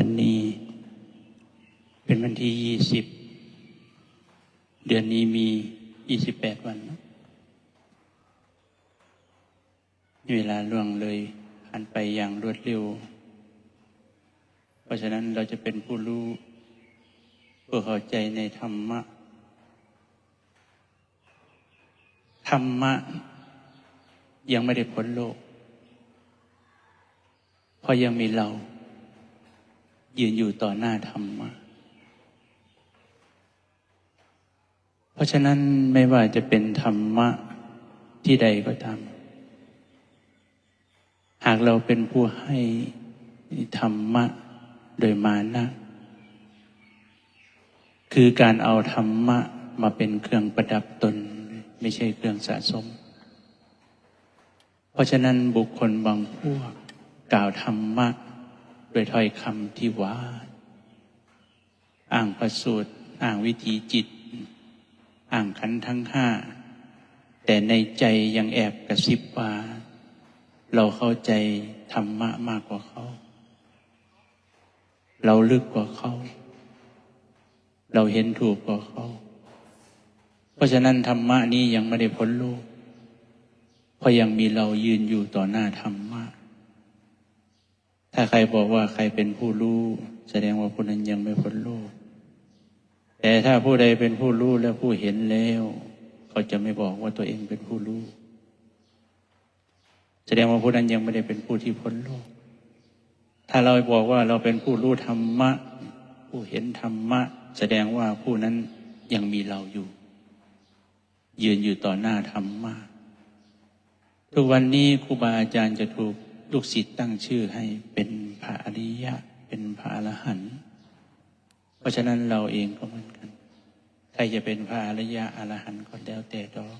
วันนี้เป็นวันที่ยี่สิบเดือนนี้มียี่สิบแปดวัน เวลาล่วงเลยผ่านไปอย่างรวดเร็ว เพราะฉะนั้นเราจะเป็นผู้รู้ผู้เข้าใจในธรรมะ ธรรมะ ยังไม่ได้พ้นโลก เพราะยังมีเรา ยืนอยู่ต่อหน้าธรรมะเพราะฉะนั้นไม่ว่าจะเป็นธรรมะที่ใดก็ตามหากเราเป็นผู้ให้ธรรมะโดยมานะ คือการเอาธรรมะมาเป็นเครื่องประดับตน ไม่ใช่เครื่องสะสม เพราะฉะนั้นบุคคลบางพวกกล่าวธรรมะ โดยถ้อยคำที่หวานอ้างประสูตรอ้างวิธีจิต อ้างขันทั้งห้า แต่ในใจยังแอบกระซิบว่า เราเข้าใจธรรมะมากกว่าเขา เราลึกกว่าเขา เราเห็นถูกกว่าเขา เพราะฉะนั้นธรรมะนี้ยังไม่ได้พ้นโลกเพราะยังมีเรายืนอยู่ต่อหน้าธรรมะ ถ้าใครบอกว่าใครเป็นผู้รู้ แสดงว่าผู้นั้นยังไม่พ้นโลก แต่ถ้าผู้ใดเป็นผู้รู้และผู้เห็นแล้ว เขาจะไม่บอกว่าตัวเองเป็นผู้รู้ แสดงว่าผู้นั้นยังไม่ได้เป็นผู้ที่พ้นโลก ถ้าเราบอกว่าเราเป็นผู้รู้ธรรมะ ผู้เห็นธรรมะ แสดงว่าผู้นั้นยังมีเราอยู่ ยืนอยู่ต่อหน้าธรรมะทุกวันนี้ครูบาอาจารย์จะถูก ลูกศิษย์ตั้งชื่อให้เป็นพระอริยะ เป็นพระอรหันต์เพราะฉะนั้นเราเองก็เหมือนกันใครจะเป็นพระอริยะอรหันต์ก็แล้วแต่ดอก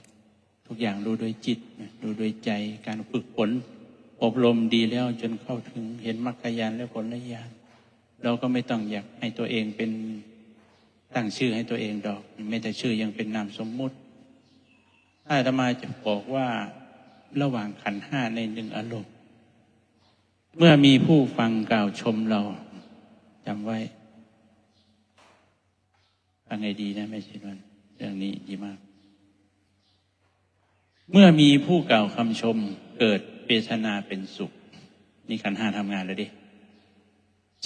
ทุกอย่างรู้โดยจิตรู้โดยใจการฝึกฝนอบรมดีแล้วจนเข้าถึงเห็นมรรคญาณและผลญาณเราก็ไม่ต้องอยากให้ตัวเองเป็นตั้งชื่อให้ตัวเองดอกไม่แต่ชื่อยังเป็นนามสมมุติถ้าอาตมาจะบอกว่าระหว่างขันห้าในหนึ่งอารมณ์ เมื่อมีผู้ฟังกล่าวชมเราจำไว้ฟังไงดีนะไม่ใช่วันเรื่องนี้ดีมาก เมื่อมีผู้กล่าวคำชมเกิดเปตนาเป็นสุข นี่ขันห้าทำงานแล้วดิ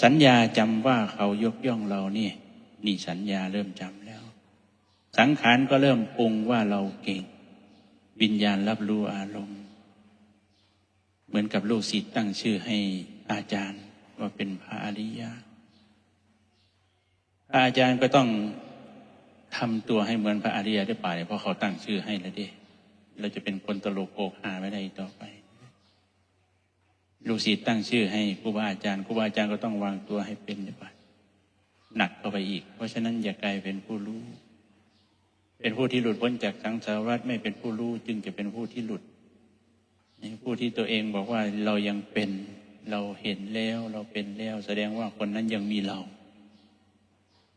สัญญาจำว่าเขายกย่องเรานี่ นี่สัญญาเริ่มจำแล้ว สังขารก็เริ่มปรุงว่าเราเก่ง วิญญาณรับรู้อารมณ์ เหมือนกับลูกศิษย์ตั้งชื่อให้อาจารย์ว่าเป็นพระอริยะพระอาจารย์ก็ต้องทำตัวให้เหมือนพระอริยะได้ป่าเพราะเขาตั้งชื่อให้แล้วเด้เราจะเป็นคนตลกโกฮาไม่ได้ต่อไป ลูกศิษย์ตั้งชื่อให้ครูบาอาจารย์ครูบาอาจารย์ก็ต้องวางตัวให้เป็นดีกว่าหนักเข้าไปอีก เพราะฉะนั้นอย่ากลายเป็นผู้รู้ เป็นผู้ที่หลุดพ้นจากสังสารวัฏไม่เป็นผู้รู้ จึงจะเป็นผู้ที่หลุด ผู้ที่ตัวเองบอกว่าเรายังเป็นเราเห็นแล้วเราเป็นแล้ว แสดงว่าคนนั้นยังมีเรา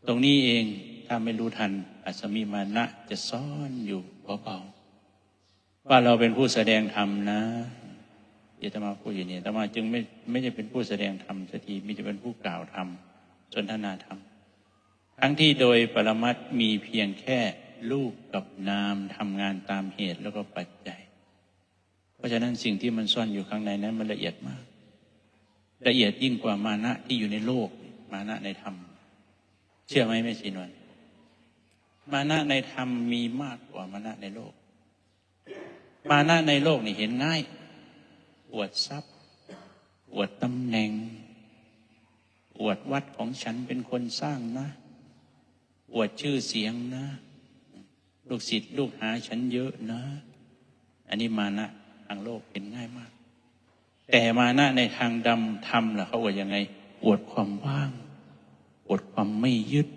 ตรงนี้เองถ้าไม่รู้ทันอัศมีมานะจะซ่อนอยู่เบาๆว่าเราเป็นผู้แสดงธรรมนะเดี๋ยวตมาพูดอย่างนี้ตมาจึงไม่ไม่ได้เป็นผู้แสดงธรรมสักทีมีแต่เป็นผู้กล่าวธรรมสนทนาธรรม ทั้งที่โดยปรมัตมีเพียงแค่รูปกับนามทำงานตามเหตุแล้วก็ปัจจัย ราะฉะนั้นสิ่งที่มันซ่อนอยู่ข้างในนั้นมันละเอียดมาก ละเอียดยิ่งกว่ามานะที่อยู่ในโลก มานะในธรรม เชื่อไหมไม่ชีนวนมานะในธรรมมีมากกว่ามานะในโลก มานะในโลกนี่เห็นง่าย อวดทรัพย์ อวดตำแหน่ง อวดวัดของฉันเป็นคนสร้างนะ อวดชื่อเสียงนะ ลูกศิษย์ลูกหาฉันเยอะนะ อันนี้มานะางโลกเห็นง่ายมาก แต่มานะในทางดำธรรมล่ะเขาอวดยังไง อวดความว่าง อวดความไม่ยึด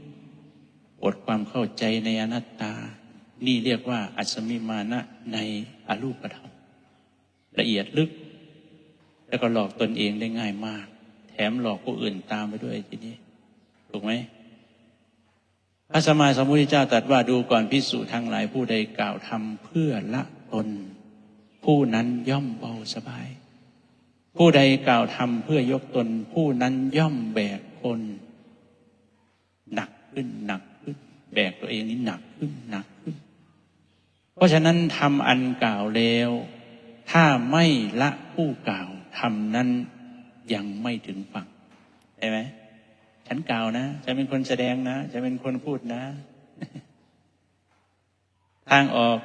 อวดความเข้าใจในอนัตตา นี่เรียกว่า อัศมิมานะในอรูปธรรม ละเอียดลึก แล้วก็หลอกตนเองได้ง่ายมาก แถมหลอกผู้อื่นตามไปด้วยทีนี้ ถูกไหมพระสมมาสมมุติเจ้าตรัสว่าดูก่อนพิสูจทั้งหลายผู้ใดกล่าวทำเพื่อละตน ผู้นั้นย่อมเบาสบาย ผู้ใดกล่าวทำเพื่อยกตน ผู้นั้นย่อมแบกคน หนักขึ้นหนักขึ้น แบกตัวเองนี่หนักขึ้นหนักขึ้น เพราะฉะนั้นทำอันกล่าวแล้ว ถ้าไม่ละผู้กล่าวทำนั้นยังไม่ถึงฝั่งใช่ไหมฉันกล่าวนะฉันเป็นคนแสดงนะฉันเป็นคนพูดนะ ทางออก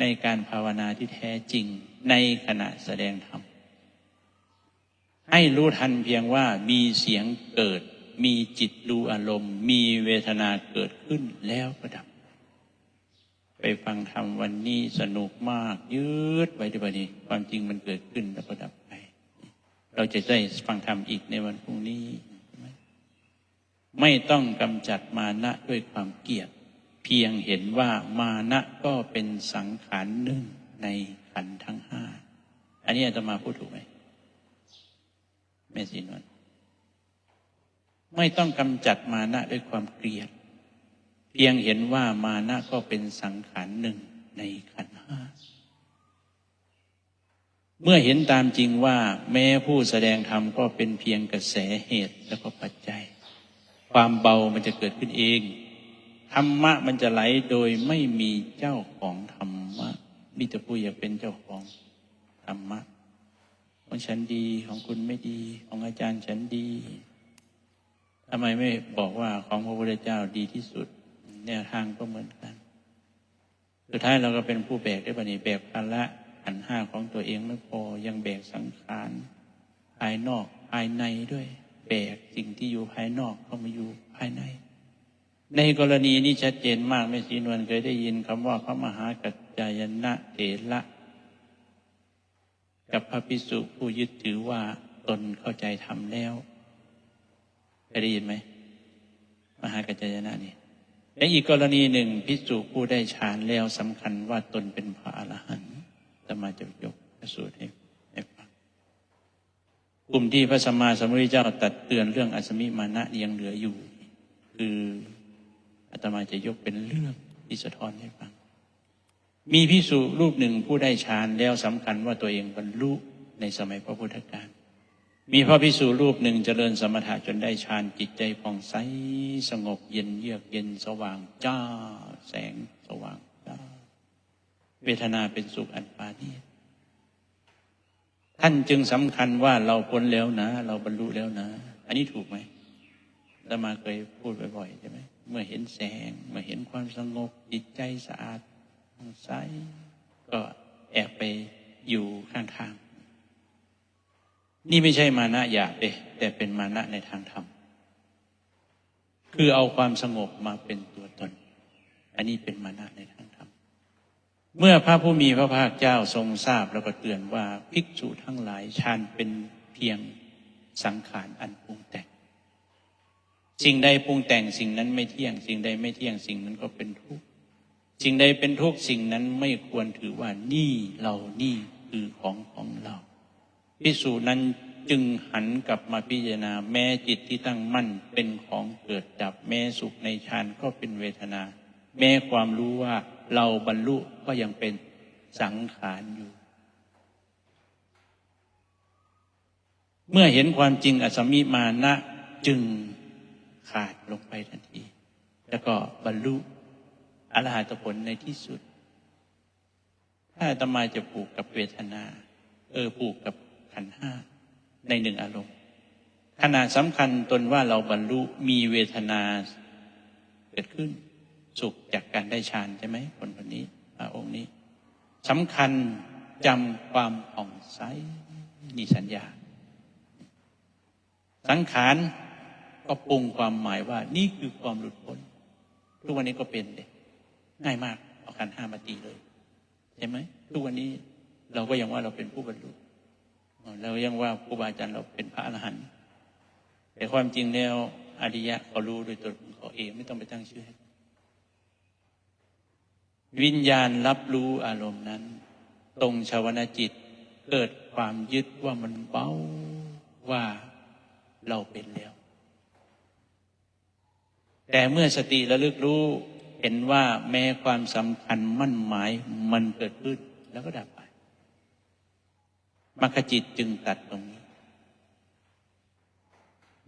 ในการภาวนาที่แท้จริงในขณะแสดงธรรมให้รู้ทันเพียงว่ามีเสียงเกิด มีจิตดูอารมณ์ มีเวทนาเกิดขึ้นแล้วก็ดับ ไปฟังธรรมวันนี้สนุกมาก ยืดไว้ดีกว่านี้ ความจริงมันเกิดขึ้นแล้วก็ดับไป เราจะได้ฟังธรรมอีกในวันพรุ่งนี้ ไม่ต้องกำจัดมานะด้วยความเกลียด เพียงเห็นว่ามานะก็เป็นสังขารหนึ่งในขันทั้งห้า อันนี้อาตมาพูดถูกไหมแม่สีนวลไม่ต้องกำจัดมานะด้วยความเกลียด เพียงเห็นว่ามานะก็เป็นสังขารหนึ่งในขันห้า เมื่อเห็นตามจริงว่า แม้ผู้แสดงธรรมก็เป็นเพียงกระแสเหตุแล้วก็ปัจจัย ความเบามันจะเกิดขึ้นเอง ธรรมะมันจะไหลโดยไม่มีเจ้าของธรรมะมิตรผู้อยากเป็นเจ้าของธรรมะของฉันดีของคุณไม่ดี ของอาจารย์ฉันดีทำไมไม่บอกว่าของพระพุทธเจ้าดีที่สุดแนวทางก็เหมือนกัน สุดท้ายเราก็เป็นผู้แบกได้ปะนี่แบกภาระอันห้าของตัวเองไม่พอยังแบกสังขารภายนอกภายในด้วย แบกสิ่งที่อยู่ภายนอกเข้ามาอยู่ภายใน ในกรณีนี้ชัดเจนมากแม่สีนวลเคยได้ยินคำว่าพระมหากัจจายนะเถระกับพระภิกษุผู้ยึดถือว่าตนเข้าใจทำแล้วเคยได้ยินไหมมหากัจจายนะนี่และอีกกรณีหนึ่งภิกษุผู้ได้ฌานแล้วสำคัญว่าตนเป็นพระอรหันต์จะมาจะยกพระสูตรให้ฟังกลุ่มที่พระสัมมาสัมพุทธเจ้าตัดเตือนเรื่องอัศมิมานะยังเหลืออยู่ คือ ตมาจะยกเป็นเรื่องที่สะท้อนให้ฟัง มีพิสุรูปหนึ่งผู้ได้ฌานแล้วสำคัญว่าตัวเองบรรลุในสมัยพระพุทธกาลมีพระพิสุรูปหนึ่งเจริญสมถะจนได้ฌานจิตใจผ่องใสสงบเย็นเยือกเย็นสว่างจ้าแสงสว่างจ้าเวทนาเป็นสุขอันปาณีท่านจึงสำคัญว่าเราพ้นแล้วนะ เราบรรลุแล้วนะ อันนี้ถูกไหมแตมาเคยพูดบ่อยๆใช่ไหม เมื่อเห็นแสง เมื่อเห็นความสงบจิตใจสะอาดผ่องใสก็แอบไปอยู่ข้างๆ นี่ไม่ใช่มานะหยาบเอยแต่เป็นมานะในทางธรรม คือเอาความสงบมาเป็นตัวตน อันนี้เป็นมานะในทางธรรม เมื่อพระผู้มีพระภาคเจ้าทรงทราบแล้วก็เตือนว่าภิกษุทั้งหลายฌานเป็นเพียงสังขารอันปรุงแต่ง สิ่งใดปรุงแต่งสิ่งนั้นไม่เที่ยง สิ่งใดไม่เที่ยงสิ่งนั้นก็เป็นทุกข์สิ่งใดเป็นทุกข์สิ่งนั้นไม่ควรถือว่านี่เรานี่คือของของเราภิกษุนั้นจึงหันกลับมาพิจารณาแม้จิตที่ตั้งมั่นเป็นของเกิดดับแม้สุขในฌานก็เป็นเวทนา แม้ความรู้ว่าเราบรรลุก็ยังเป็นสังขารอยู่ เมื่อเห็นความจริงอสมิมานะจึง ขาดลงไปทันที แล้วก็บรรลุอรหัตผลในที่สุด ถ้าตมาจะผูกกับเวทนา เออผูกกับขันห้าในหนึ่งอารมณ์ขณะสำคัญตนว่าเราบรรลุมีเวทนาเกิดขึ้น สุขจากการได้ฌานใช่ไหมคนคนนี้พระองค์นี้สำคัญจำความผ่องใสนี่สัญญา สังขาร ก็ปรุงความหมายว่านี่คือความหลุดพ้น ทุกวันนี้ก็เป็นเด็ง่ายมากเอาขันห้ามาตีเลยใช่ไหมทุกวันนี้เราก็ยังว่าเราเป็นผู้บรรลุเรายังว่าครูบาอาจารย์เราเป็นพระอรหันต์แต่ความจริงแล้วอริยะเขารู้โดยตัวของเขาเองไม่ต้องไปตั้งชื่อให้วิญญาณรับรู้อารมณ์นั้น ตรงชาวนาจิตเกิดความยึดว่ามันเบาว่าเราเป็นแล้ว แต่เมื่อสติระลึกรู้เห็นว่าแม้ความสำคัญมั่นหมายมันเกิดขึ้นแล้วก็ดับไปมรรคจิตจึงตัดตรงนี้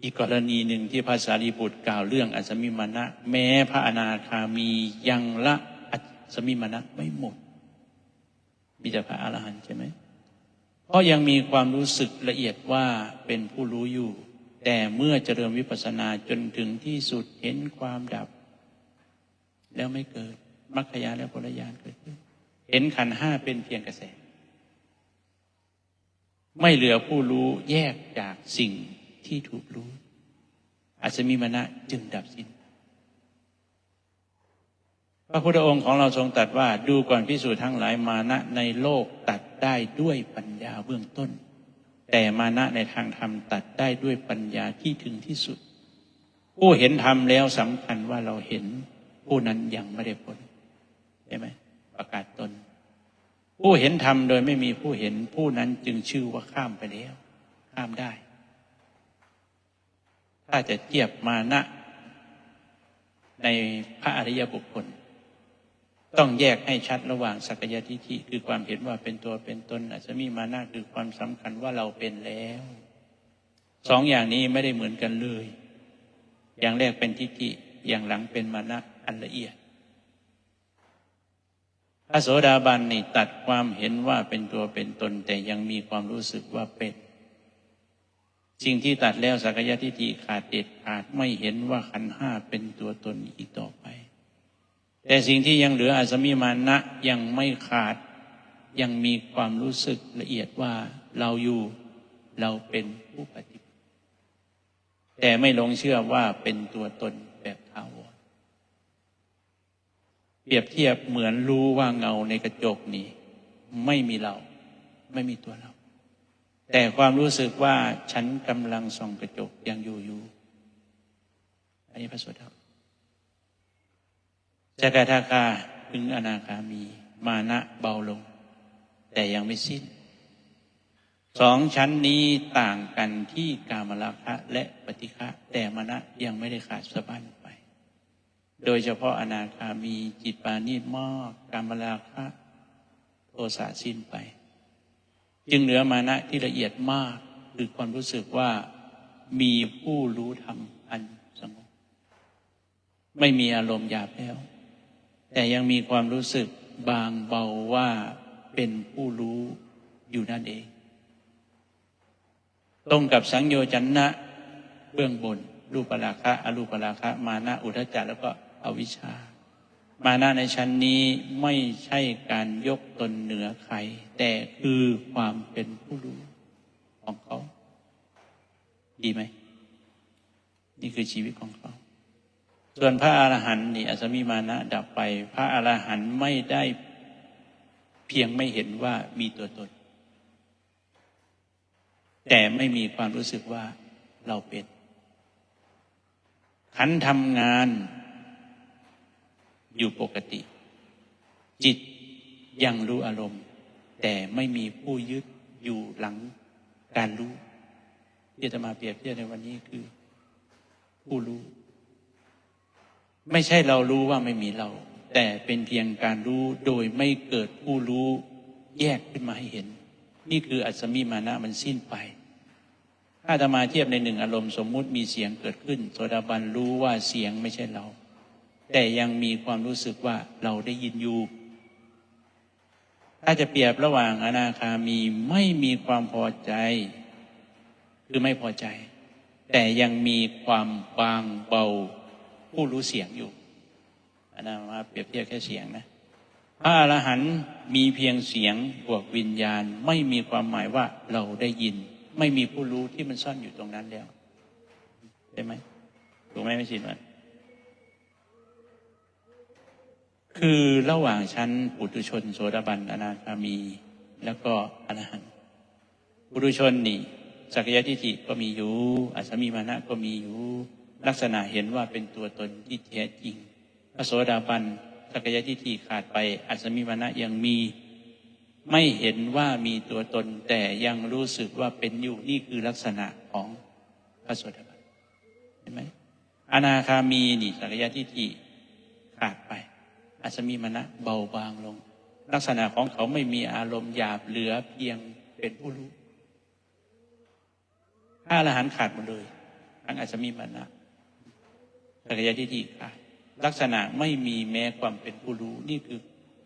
อีกกรณีหนึ่งที่พระสารีบุตรกล่าวเรื่องอัศมิมานะ แม้พระอนาคามียังละอัศมิมานะไม่หมด มีแต่พระอรหันต์ใช่ไหมเพราะยังมีความรู้สึกละเอียดว่าเป็นผู้รู้อยู่ แต่เมื่อเจริญวิปัสสนาจนถึงที่สุดเห็นความดับ แล้วไม่เกิดมรรคยาและผลญาณเกิดขึ้น เห็นขันห้าเป็นเพียงกระแส ไม่เหลือผู้รู้แยกจากสิ่งที่ถูกรู้อาจจะมีมณะจึงดับสิ้นพระพุทธองค์ของเราทรงตรัสว่าดูก่อนพิสูจน์ทั้งหลายมานะในโลกตัดได้ด้วยปัญญาเบื้องต้น แต่มานะในทางธรรมตัดได้ด้วยปัญญาที่ถึงที่สุด ผู้เห็นธรรมแล้วสำคัญว่าเราเห็น ผู้นั้นยังไม่ได้ผลใช่ไหมประกาศตน ผู้เห็นธรรมโดยไม่มีผู้เห็นผู้นั้นจึงชื่อว่าข้ามไปแล้ว ข้ามได้ ถ้าจะเทียบมานะในพระอริยบุคคล ต้องแยกให้ชัดระหว่างสักยทิฏฐิคือความเห็นว่าเป็นตัวเป็นตนอาจจะมีมานะคือความสำคัญว่าเราเป็นแล้วสองอย่างนี้ไม่ได้เหมือนกันเลย อย่างแรกเป็นทิฏฐิอย่างหลังเป็นมานะอันละเอียดพระโสดาบันนี่ตัดความเห็นว่าเป็นตัวเป็นตน แต่ยังมีความรู้สึกว่าเป็นสิ่งที่ตัดแล้วสักยทิฏฐิขาดเด็ดขาดไม่เห็นว่าขันห้าเป็นตัวตนอีกต่อไป แต่สิ่งที่ยังเหลืออาสมิมานะยังไม่ขาด ยังมีความรู้สึกละเอียดว่าเราอยู่เราเป็นผู้ปฏิบัติ แต่ไม่ลงเชื่อว่าเป็นตัวตนแบบถาวรเปรียบเทียบเหมือนรู้ว่าเงาในกระจกนี้ ไม่มีเรา ไม่มีตัวเรา แต่ความรู้สึกว่าฉันกำลังส่องกระจกยังอยู่อยู่ อันนี้พระสุดา จักทาคาถึงอนาคามี มานะเบาลง แต่ยังไม่สิ้น สองชั้นนี้ต่างกันที่กามราคะและปฏิฆะแต่มานะยังไม่ได้ขาดสะบั้นไป โดยเฉพาะอนาคามีจิตปานีตมากกามราคะโทสะสิ้นไป จึงเหลือมานะที่ละเอียดมากคือความรู้สึกว่ามีผู้รู้ธรรมอันสงบไม่มีอารมณ์หยาบแล้ว แต่ยังมีความรู้สึกบางเบาว่าเป็นผู้รู้อยู่นั่นเอง ตรงกับสังโยจันนะเบื้องบน รูปราคะ อรูปราคะ มานะอุทจจะแล้วก็อวิชชา มานะในชั้นนี้ไม่ใช่การยกตนเหนือใคร แต่คือความเป็นผู้รู้ของเขา ดีไหม นี่คือชีวิตของเขา ส่วนพระอรหันต์นี่อาจจะมีมานะดับไป พระอรหันต์ไม่ได้เพียงไม่เห็นว่ามีตัวตน แต่ไม่มีความรู้สึกว่าเราเป็นขันทำงานอยู่ปกติ จิตยังรู้อารมณ์ แต่ไม่มีผู้ยึดอยู่หลังการรู้ที่จะมาเปรียบเทียบในวันนี้คือ ผู้รู้ ไม่ใช่เรารู้ว่าไม่มีเรา แต่เป็นเพียงการรู้โดยไม่เกิดผู้รู้แยกขึ้นมาให้เห็น นี่คืออัศมีมานะมันสิ้นไป ถ้าจะมาเทียบในหนึ่งอารมณ์สมมุติมีเสียงเกิดขึ้นโสดาบันรู้ว่าเสียงไม่ใช่เรา แต่ยังมีความรู้สึกว่าเราได้ยินอยู่ถ้าจะเปรียบระหว่างอนาคามีไม่มีความพอใจ คือไม่พอใจ แต่ยังมีความบางเบา ผู้รู้เสียงอยู่อันนั้นมาเปรียบเทียบแค่เสียงนะพระอรหันต์มีเพียงเสียงบวกวิญญาณไม่มีความหมายว่าเราได้ยิน ไม่มีผู้รู้ที่มันซ่อนอยู่ตรงนั้นแล้วได้ไหมถูกไหมไม่ชินวันคือระหว่างชั้นปุถุชน โสดาบันอนาคามี แล้วก็อรหันต์ปุถุชนนี่สักยะทิฏฐิก็มีอยู่อัศมีมานะก็มีอยู่ ลักษณะเห็นว่าเป็นตัวตนที่แท้จริง พระโสดาบันสักยะทิฏฐิขาดไป อัศมีมานะยังมี ไม่เห็นว่ามีตัวตนแต่ยังรู้สึกว่าเป็นอยู่นี่คือลักษณะของพระโสดาบันเห็นไหมอนาคามีนี่สักยะทิฏฐิขาดไป อัศมีมานะเบาบางลง ลักษณะของเขาไม่มีอารมณ์หยาบเหลือเพียงเป็นผู้รู้พระอรหันต์ขาดหมดเลยทั้งอาจจะมีมานะ สักยทิฏฐิขาดลักษณะไม่มีแม้ความเป็นผู้รู้นี่คือ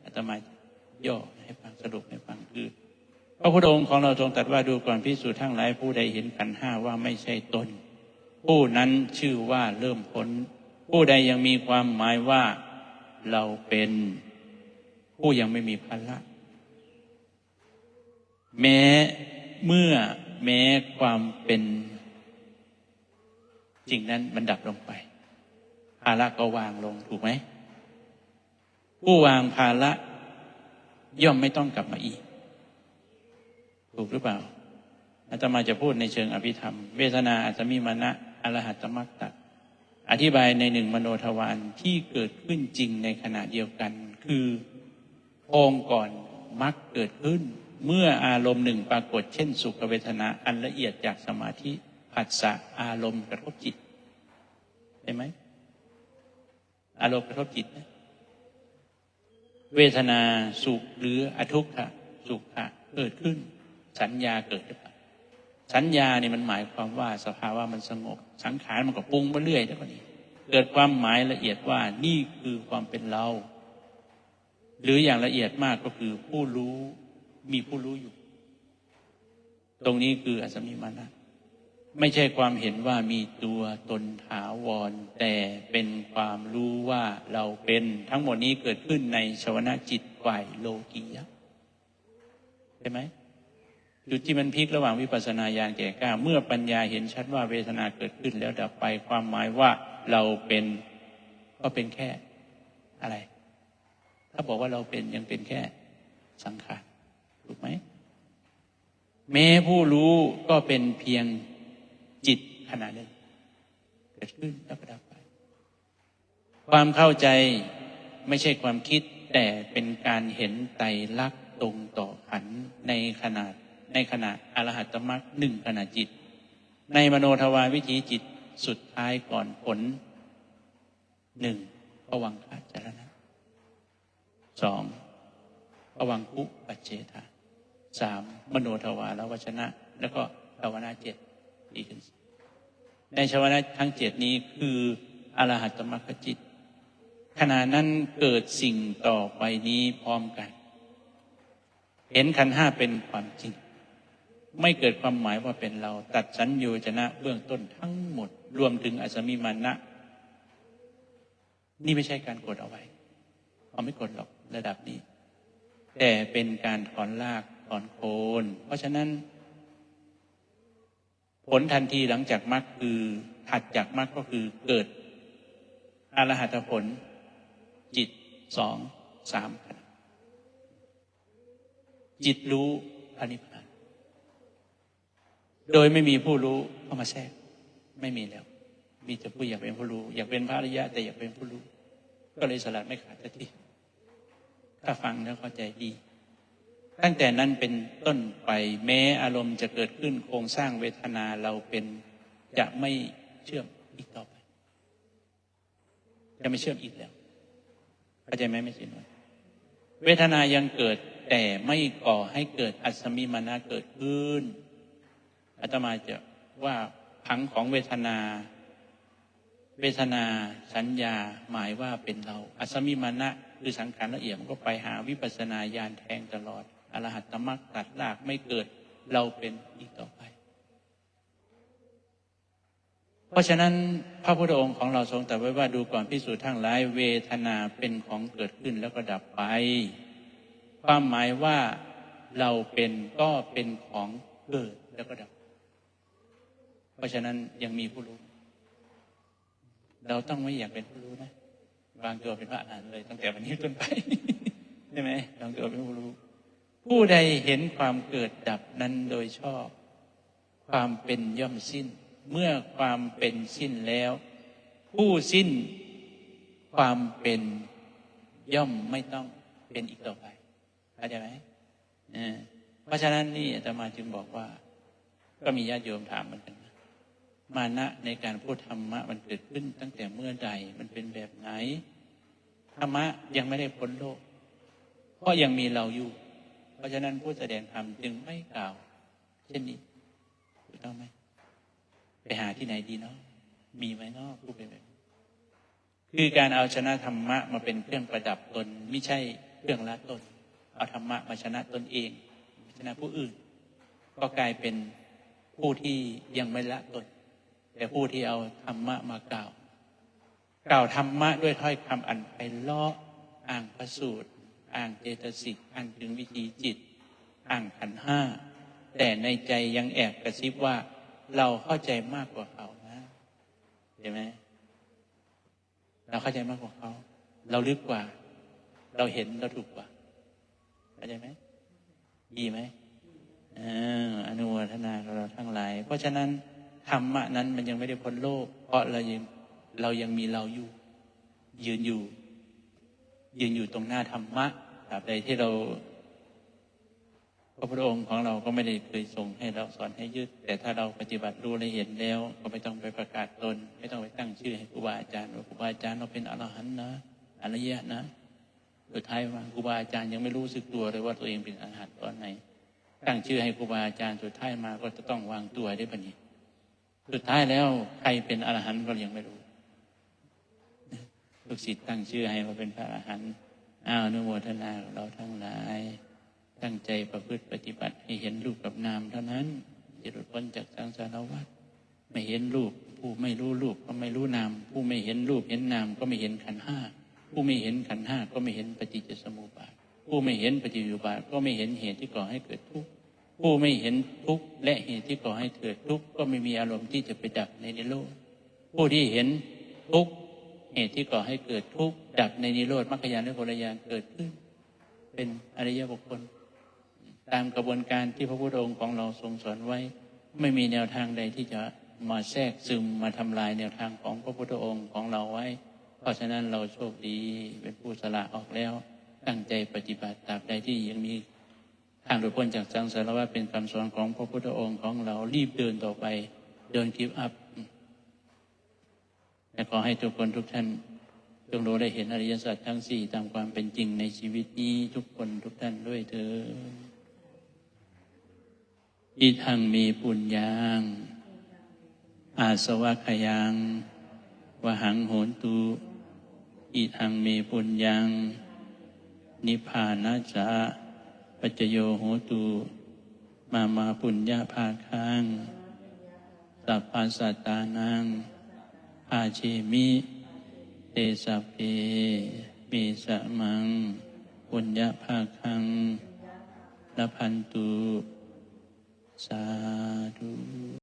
อาตมาย่อให้ฟังสรุปให้ฟังคือ พระพุทธองค์ของเราทรงตรัสว่าดูก่อนพิสูจน์ทั้งหลายผู้ใดเห็นขันห้าว่าไม่ใช่ตน ผู้นั้นชื่อว่าเริ่มพ้น ผู้ใดยังมีความหมายว่าเราเป็นผู้ยังไม่มีภาระแม้เมื่อแม้ความเป็น จริงนั้นมันดับลงไปาระก็วางลงถูกไหม ผู้วางภาระย่อมไม่ต้องกลับมาอีก ถูกหรือเปล่าอาตมาจะพูดในเชิงอภิธรรม เวทนาอาจจะมีมณะอรหัตมักตัดอธิบายในหนึ่งมโนทวารที่เกิดขึ้นจริงในขณะเดียวกัน คือองก่อนมักเกิดขึ้น เมื่ออารมณ์หนึ่งปรากฏเช่น สุขเวทนาอันละเอียดจากสมาธิผัสสะอารมณ์กระทบจิตเห็นไหม อารมณ์กระทบจิต เวทนาสุขหรืออทุกขะสุขะเกิดขึ้น สัญญาเกิดหรือเปล่าสัญญาเนี่ยมันหมายความว่าสภาวะมันสงบ สังขารมันก็ปรุงไปเรื่อยแล้วก็นี้ เกิดความหมายละเอียดว่านี่คือความเป็นเรา หรืออย่างละเอียดมากก็คือผู้รู้มีผู้รู้อยู่ ตรงนี้คืออัศมิมานะ ไม่ใช่ความเห็นว่ามีตัวตนถาวร แต่เป็นความรู้ว่าเราเป็นทั้งหมดนี้เกิดขึ้นในชวนาจิตฝ่ายโลกียะใช่ไหมจุดที่มันพลิกระหว่างวิปัสสนาญาณแก่กล้า เมื่อปัญญาเห็นชัดว่าเวทนาเกิดขึ้นแล้วดับไปความหมายว่าเราเป็นก็เป็นแค่อะไร ถ้าบอกว่าเราเป็นยังเป็นแค่สังขารถูกไหมแม้ผู้รู้ก็เป็นเพียง ขณะหนึ่งเกิดขึ้นแล้วก็ดับไป ความเข้าใจไม่ใช่ความคิดแต่เป็นการเห็นไตรลักษณ์ตรงต่อขันในขนาดในขณะอรหัตมรรคหนึ่งขณะจิต ในมโนทวารวิถีจิตสุดท้ายก่อนผลหนึ่งผวังคาจารณะสองผวังคุปัจเจธาสามมโนทวารวชนะ แล้วก็ภาวนาเจ็ดดีขึ้น ในชวนะทั้งเจ็ดนี้คืออรหัตมรรคจิต ขณะนั้นเกิดสิ่งต่อไปนี้พร้อมกัน เห็นขันห้าเป็นความจริง ไม่เกิดความหมายว่าเป็นเรา ตัดสัญญูชนะเบื้องต้นทั้งหมด รวมถึงอัศมิมานะนี่ไม่ใช่การกดเอาไว้เขาไม่กดหรอกระดับนี้ แต่เป็นการถอนลากถอนโคน เพราะฉะนั้น ผลทันทีหลังจากมรรคคือถัดจากมรรคก็คือเกิดอรหัตผล จิตสองสามขณะจิตรู้พระนิพพานโดยไม่มีผู้รู้เข้ามาแทรกไม่มีแล้ว มีแต่ผู้อยากเป็นผู้รู้ อยากเป็นพระอริยะ แต่อยากเป็นผู้รู้ ก็เลยสลัดไม่ขาดทันทีถ้าฟังแล้วเข้าใจดี ตั้งแต่นั้นเป็นต้นไปแม้อารมณ์จะเกิดขึ้นโครงสร้างเวทนาเราเป็นจะไม่เชื่อมอีกต่อไป จะไม่เชื่อมอีกแล้วเข้าใจไหมไม่ใช่น้อยเวทนายังเกิดแต่ไม่ก่อให้เกิดอัศมิมานะเกิดขึ้นอาตมาจะว่าผังของเวทนา เวทนาสัญญาหมายว่าเป็นเรา อัศมิมานะคือสังขารละเอียดมันก็ไปหาวิปัสสนาญาณแทงตลอด อรหัตตมรรคตัดลากไม่เกิดเราเป็นอีกต่อไป เพราะฉะนั้นพระพุทธองค์ของเราทรงตรัสไว้ว่าดูก่อนพิสูจน์ทั้งหลายเวทนาเป็นของเกิดขึ้นแล้วก็ดับไป ความหมายว่าเราเป็นก็เป็นของเกิดแล้วก็ดับ เพราะฉะนั้นยังมีผู้รู้ เราต้องไม่อยากเป็นผู้รู้นะวางตัวเป็นพระอรหันต์เลยตั้งแต่วันนี้ต้นไปใช่ไหมวางตัวเป็นผู้รู้ ผู้ใดเห็นความเกิดดับนั้นโดยชอบ ความเป็นย่อมสิ้น เมื่อความเป็นสิ้นแล้ว ผู้สิ้นความเป็นย่อมไม่ต้องเป็นอีกต่อไปเข้าใจไหมเพราะฉะนั้นนี่อาตมาจึงบอกว่า ก็มีญาติโยมถามเหมือนกันมานะในการพูดธรรมะมันเกิดขึ้นตั้งแต่เมื่อใดมันเป็นแบบไหน ธรรมะยังไม่ได้พ้นโลก เพราะยังมีเราอยู่ เพราะฉะนั้นผู้แสดงธรรมจึงไม่กล่าว เช่นนี้ถูกต้องไหมไปหาที่ไหนดีเนาะมีไหมเนาะผู้เป็นแบบคือการเอาชนะธรรมะมาเป็นเครื่องประดับตน ไม่ใช่เครื่องละตน เอาธรรมะมาชนะตนเอง ชนะผู้อื่น ก็กลายเป็นผู้ที่ยังไม่ละตน แต่ผู้ที่เอาธรรมะมากล่าว กล่าวธรรมะด้วยถ้อยคำอันไพเราะอ่างพระสูตร อ่างเจตสิกอ่างถึงวิธีจิต อ่างขันห้า แต่ในใจยังแอบกระซิบว่า เราเข้าใจมากกว่าเขานะเห็นไหมเราเข้าใจมากกว่าเขา เราลึกกว่า เราเห็นเราถูกกว่าเข้าใจไหมดีไหมอ่าอนุโมทนาเราทั้งหลาย เพราะฉะนั้นธรรมะนั้นมันยังไม่ได้พ้นโลก เพราะเรายังเรายังมีเราอยู่ ยืนอยู่ ยืนอยู่ตรงหน้าธรรมะตราบใดที่เราพระพุทธองค์ของเราก็ไม่ได้เคยทรงให้เราสอนให้ยึด แต่ถ้าเราปฏิบัติรู้และเห็นแล้ว ก็ไม่ต้องไปประกาศตน ไม่ต้องไปตั้งชื่อให้ครูบาอาจารย์ว่าครูบาอาจารย์เราเป็นอรหันต์นะอริยะนะสุดท้ายว่าครูบาอาจารย์ยังไม่รู้สึกตัวเลยว่าตัวเองเป็นอรหันต์ตอนไหน ตั้งชื่อให้ครูบาอาจารย์สุดท้ายมาก็จะต้องวางตัวได้ปะนี้สุดท้ายแล้วใครเป็นอรหันต์ก็ยังไม่รู้ ลูกศิษย์ตั้งชื่อให้ว่าเป็นพระอรหันต์อ้าวนุโมทนาเราทั้งหลาย ตั้งใจประพฤติปฏิบัติให้เห็นรูปกับนามเท่านั้นจะหลุดพ้นจากสังสารวัฏไม่เห็นรูป ผู้ไม่รู้รูปก็ไม่รู้นาม ผู้ไม่เห็นรูปเห็นนามก็ไม่เห็นขันห้าผู้ไม่เห็นขันห้าก็ไม่เห็นปฏิจจสมุปบาทผู้ไม่เห็นปฏิจจสมุปบาทก็ไม่เห็นเหตุที่ก่อให้เกิดทุกข์ผู้ไม่เห็นทุกข์และเหตุที่ก่อให้เกิดทุกข์ก็ไม่มีอารมณ์ที่จะไปดับในนิโรธผู้ที่เห็นทุกข์ เหตุที่ก่อให้เกิดทุกข์ดับในนิโรธมรรคญาณและผลญาณเกิดขึ้น เป็นอริยบุคคล ตามกระบวนการที่พระพุทธองค์ของเราทรงสอนไว้ ไม่มีแนวทางใดที่จะมาแทรกซึมมาทำลายแนวทางของพระพุทธองค์ของเราไว้ เพราะฉะนั้นเราโชคดีเป็นผู้สละออกแล้ว ตั้งใจปฏิบัติตราบใดที่ยังมีทางหลุดพ้นจากสังสารวัฏเป็นคำสอนของพระพุทธองค์ของเรารีบเดินต่อไปเดินคลิปอัพ และขอให้ทุกคนทุกท่านจงรู้ได้เห็นอริยสัจทั้งสี่ตามความเป็นจริงในชีวิตนี้ทุกคนทุกท่านด้วยเถิดอิทังมีปุญญางอาสวะขยังวหังโหนตุอิทังมีปุญญังนิพพานาจะปัจโยโหตุมามาปุญญาภาคังสัพพาสัตตานัง อาเชมิเตสเพมีสะมังปุญญาภาคังนพันตุ สาธุ